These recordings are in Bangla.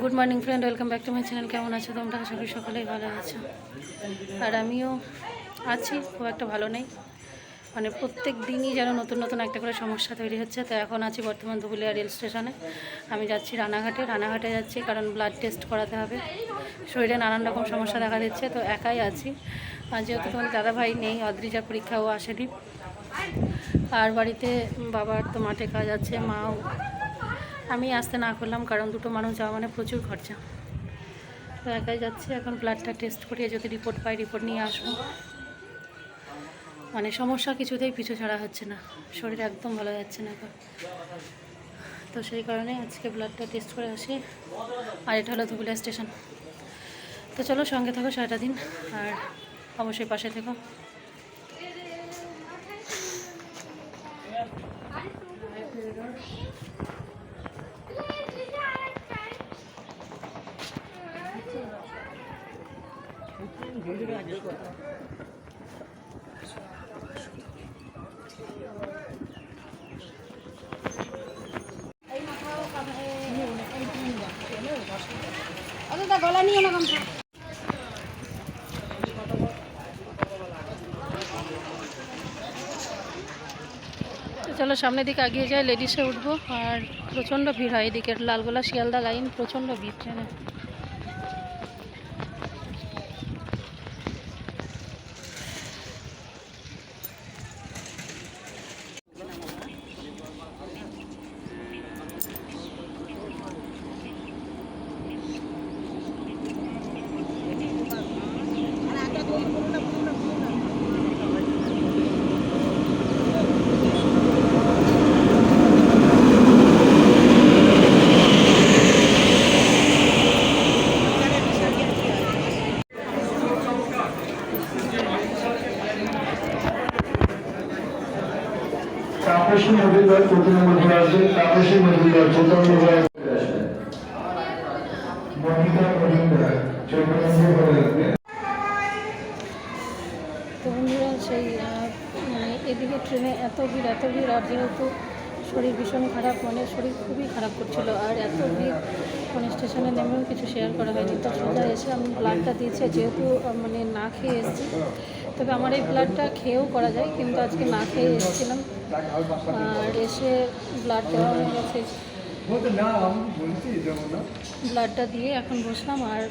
Good morning friend welcome back to my channel কেমন আছো তোমরা? আশা করি সকলেই ভালো আছো। আর আমিও আছি, খুব একটা ভালো নেই। মানে প্রত্যেক দিনই যেন নতুন নতুন একটা করে সমস্যা তৈরি হচ্ছে। তো এখন আছি বর্তমান ধুবুলিয়া রেল স্টেশনে। আমি যাচ্ছি রানাঘাটে। রানাঘাটে যাচ্ছি কারণ ব্লাড টেস্ট করাতে হবে। শরীরে নানান রকম সমস্যা দেখা দিচ্ছে, তো একাই আছি। আর যেহেতু তোমার দাদাভাই নেই, অদ্রিজার পরীক্ষাও আসেনি। আর বাড়িতে বাবার তো মাঠে কাজ আছে, মাও আমি আসতে না করলাম, কারণ দুটো মানুষ যাওয়া মানে প্রচুর খরচা। তো একাই যাচ্ছি, এখন ব্লাডটা টেস্ট করিয়ে যদি রিপোর্ট পাই রিপোর্ট নিয়ে আসব। মানে সমস্যা কিছুতেই পিছু ছাড়া হচ্ছে না, শরীর একদম ভালো যাচ্ছে না এখন। তো সেই কারণে আজকে ব্লাডটা টেস্ট করে আসি, আর এটা হলো ধুবুলিয়া স্টেশন তো চলো সঙ্গে থাকো সারাটা দিন, আর অবশ্যই পাশে থেকো। চলো সামনের দিকে এগিয়ে যাই লেডিসে উঠবো। আর প্রচণ্ড ভিড় হয় এদিকে লালগোলা, শিয়ালদা লাইন প্রচণ্ড ভিড় ট্রেনে আসবেন। তাপসী মজুমদার চৈতন্য মানে এদিকে ট্রেনে এত ভিড় এত ভিড়, আর যেহেতু শরীর ভীষণ খারাপ মানে শরীর খুবই খারাপ করছিল, আর এত ভিড় মানে স্টেশনে নেমেও কিছু শেয়ার করা হয়নি। তো সোজা এসে আমি ব্লাডটা দিয়েছি যেহেতু মানে না খেয়ে এসেছি তবে আমার এই ব্লাডটা খেয়েও করা যায়, কিন্তু আজকে না খেয়ে এসেছিলাম। আর এসে ব্লাড দেওয়া হয়ে গেছে। ব্লাডটা দিয়ে এখন বসলাম আর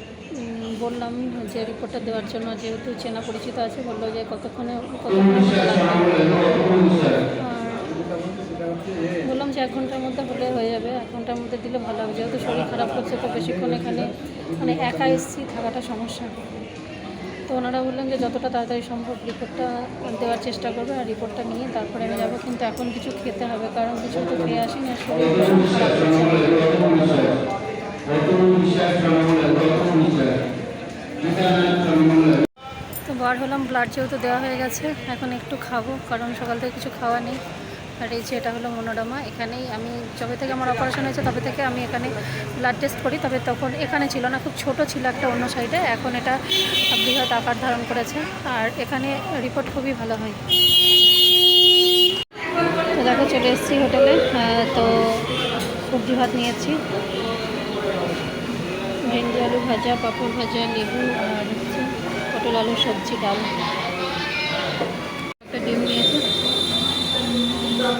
বললাম যে রিপোর্টটা দেওয়ার জন্য, যেহেতু চেনা পরিচিত আছে, বলল যে কতক্ষণে বললাম যে এক ঘণ্টার মধ্যে হলে হয়ে যাবে, এক ঘণ্টার মধ্যে দিলে ভালো হবে। যেহেতু শরীর খারাপ করছে, তো বেশিক্ষণ এখানে মানে একা এসছি, থাকাটা সমস্যা। তো ওনারা বললেন যে যতটা তাড়াতাড়ি সম্ভব রিপোর্টটা দেওয়ার চেষ্টা করবে আর রিপোর্টটা নিয়ে তারপরে আমি যাব। কিন্তু এখন কিছু খেতে হবে, কারণ কিছু তো খেয়ে খারাপ করছে তো বার হলাম ব্লাড যেহেতু দেওয়া হয়ে গেছে, এখন একটু খাব, কারণ সকাল থেকে কিছু খাওয়া নেই। আর এই যে এটা হলো মনোরমা, এখানেই আমি যবে থেকে আমার অপারেশন হয়েছে তবে থেকে আমি এখানে ব্লাড টেস্ট করি, তবে তখন এখানে ছিল না, খুব ছোট ছিল একটা অন্য সাইডে এখন এটা বৃহৎ আকার ধারণ করেছে আর এখানে রিপোর্ট খুবই ভালো হয়। তো দেখো, চলে এসেছি হোটেলে তো সবজি ভাত নিয়েছি। ভেন্ডি আলু ভাজা, পাঁপড় ভাজা, লেবু আর পটল আলু, সবজি, ডাল। একটা ডিম নিয়েছি।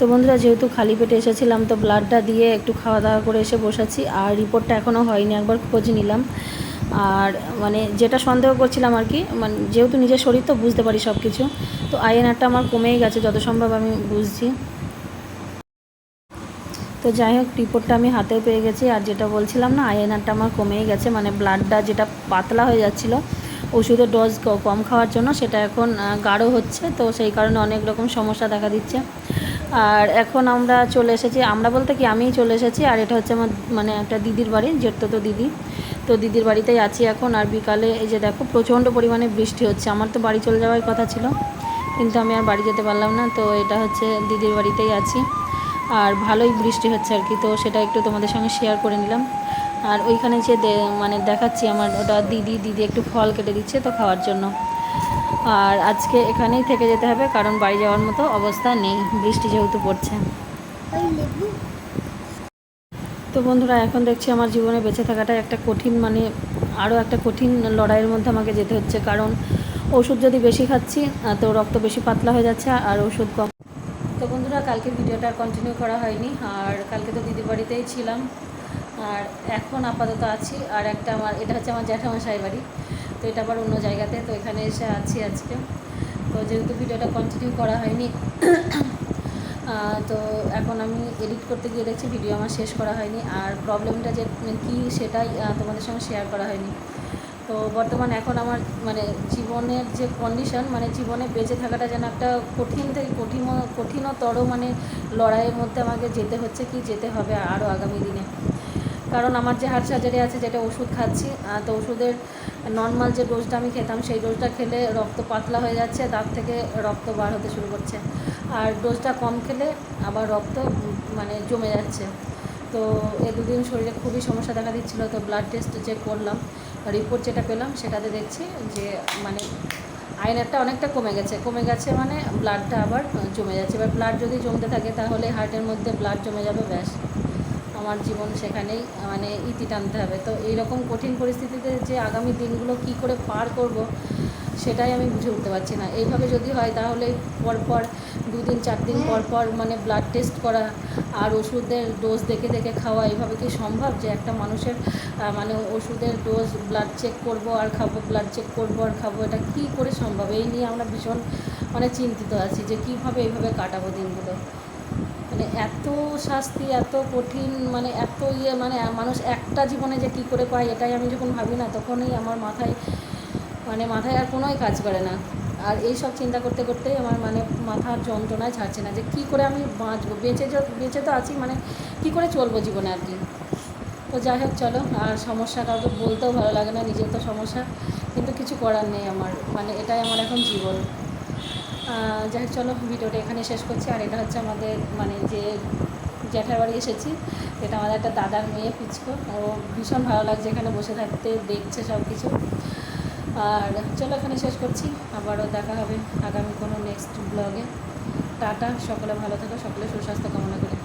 তো বন্ধুরা, যেহেতু খালি পেটে এসেছিলাম, তো ব্লাডটা দিয়ে একটু খাওয়া দাওয়া করে এসে বসেছি। আর রিপোর্টটা এখনও হয়নি, একবার খোঁজ নিলাম। আর মানে যেটা সন্দেহ করছিলাম আর কি মানে যেহেতু নিজের শরীর তো বুঝতে পারি সব কিছু তো আইএনআরটা আমার কমেই গেছে, যত সম্ভব আমি বুঝছি। তো যাই হোক, রিপোর্টটা আমি হাতে পেয়ে গেছি, আর যেটা বলছিলাম না, আইএনআরটা আমার কমেই গেছে মানে ব্লাডটা যেটা পাতলা হয়ে যাচ্ছিল, ওষুধের ডোজ কম খাওয়ার জন্য, সেটা এখন গাঢ় হচ্ছে, তো সেই কারণে অনেক রকম সমস্যা দেখা দিচ্ছে। আর এখন আমরা চলে এসেছি, আমরা বলতে কি আমিই চলে এসেছি, আর এটা হচ্ছে আমার মানে একটা দিদির বাড়ি যেত তো দিদি। তো দিদির বাড়িতেই আছি এখন, আর বিকালে এই যে দেখো প্রচণ্ড পরিমাণে বৃষ্টি হচ্ছে, আমার তো বাড়ি চলে যাওয়ার কথা ছিল, কিন্তু আমি আর বাড়ি যেতে পারলাম না, তো এটা হচ্ছে দিদির বাড়িতেই আছি। আর ভালোই বৃষ্টি হচ্ছে আর কি, তো সেটা একটু তোমাদের সঙ্গে শেয়ার করে নিলাম। আর ওইখানে যে মানে দেখাচ্ছি আমার, ওটা দিদি দিদি একটু ফল কেটে দিচ্ছে তো খাওয়ার জন্য। আর আজকে এখানেই থেকে যেতে হবে, কারণ বাড়ি যাওয়ার মতো অবস্থা নেই, বৃষ্টি যেহেতু পড়ছে। তো বন্ধুরা, এখন দেখছি আমার জীবনে বেঁচে থাকাটা একটা কঠিন মানে আরও একটা কঠিন লড়াইয়ের মধ্যে আমাকে যেতে হচ্ছে, কারণ ওষুধ যদি বেশি খাচ্ছি তো রক্ত বেশি পাতলা হয়ে যাচ্ছে আর ওষুধ কম। তো বন্ধুরা, কালকে ভিডিওটা কন্টিনিউ করা হয়নি, আর কালকে তো দিদি বাড়িতেই ছিলাম। আর এখন আপাতত আছি, আর একটা আমার, এটা হচ্ছে আমার জ্যাঠামশাই বাড়ি। তো এটা আবার অন্য জায়গাতে, তো এখানে এসে আছি আজকে। তো যেহেতু ভিডিওটা কন্টিনিউ করা হয়নি তো এখন আমি এডিট করতে গিয়ে দেখছি ভিডিও আমার শেষ করা হয়নি। আর প্রবলেমটা যে কী সেটাই তোমাদের সঙ্গে শেয়ার করা হয়নি। তো বর্তমান এখন আমার মানে জীবনের যে কন্ডিশন মানে জীবনে বেঁচে থাকাটা যেন একটা কঠিন থেকে কঠিন, কঠিনতর মানে লড়াইয়ের মধ্যে আমাকে যেতে হচ্ছে কি যেতে হবে আরও আগামী দিনে। কারণ আমার যে হার্ট সার্জারি আছে, যেটা ওষুধ খাচ্ছি তো ওষুধের নর্মাল যে ডোজটা আমি খেতাম, সেই ডোজটা খেলে রক্ত পাতলা হয়ে যাচ্ছে, দাঁত থেকে রক্ত বার হতে শুরু করছে। আর ডোজটা কম খেলে আবার রক্ত মানে জমে যাচ্ছে। তো এ দুদিন শরীরে খুবই সমস্যা দেখা দিচ্ছিল, তো ব্লাড টেস্ট যে করলাম রিপোর্ট যেটা পেলাম, সেটাতে দেখছি যে মানে আয়নারটা অনেকটা কমে গেছে। কমে গেছে মানে ব্লাডটা আবার জমে যাচ্ছে। এবার ব্লাড যদি জমতে থাকে, তাহলে হার্টের মধ্যে ব্লাড জমে যাবে, ব্যাস। আমার জীবন সেখানেই মানে ইতি টানতে হবে। তো এইরকম কঠিন পরিস্থিতিতে যে আগামী দিনগুলো কি করে পার করব সেটাই আমি বুঝে উঠতে পারছি না। এইভাবে যদি হয় তাহলে পরপর দুদিন চার দিন পর পর মানে ব্লাড টেস্ট করা আর ওষুধের ডোজ দেখে দেখে খাওয়া এইভাবে কি সম্ভব যে একটা মানুষের মানে ওষুধের ডোজ ব্লাড চেক করব আর খাব ব্লাড চেক করব আর খাব এটা কি করে সম্ভব? এই নিয়ে আমরা ভীষণ মানে চিন্তিত আছি যে কীভাবে এইভাবে কাটাবো দিনগুলো। মানে এত শাস্তি, এত কঠিন মানে এত ইয়ে মানে মানুষ একটা জীবনে যে কী করে পায় এটাই আমি যখন ভাবি না, তখনই আমার মাথায় মানে মাথায় আর কোনোই কাজ করে না। আর এই সব চিন্তা করতে করতেই আমার মানে মাথার যন্ত্রণায় ছাড়ছে না যে কী করে আমি বাঁচবো? বেঁচে বেঁচে তো আছি মানে কী করে চলবো জীবনে আর কি? তো যাই হোক, চলো, আর সমস্যা কাউকে বলতেও ভালো লাগে না, নিজের তো সমস্যা, কিন্তু কিছু করার নেই আমার মানে এটাই আমার এখন জীবন। যাই চলো, ভিডিওটা এখানে শেষ করছি। আর এটা হচ্ছে আমাদের মানে যে জ্যাঠার বাড়ি এসেছি, এটা আমাদের একটা দাদার মেয়ে পুচকো। ও ভীষণ ভালো লাগছে এখানে বসে থাকতে, দেখছে সব কিছু আর চলো, এখানে শেষ করছি। আবারও দেখা হবে আগামী কোনো নেক্সট ব্লগে টাটা, সকলে ভালো থাকো, সকলে সুস্বাস্থ্য কামনা করি।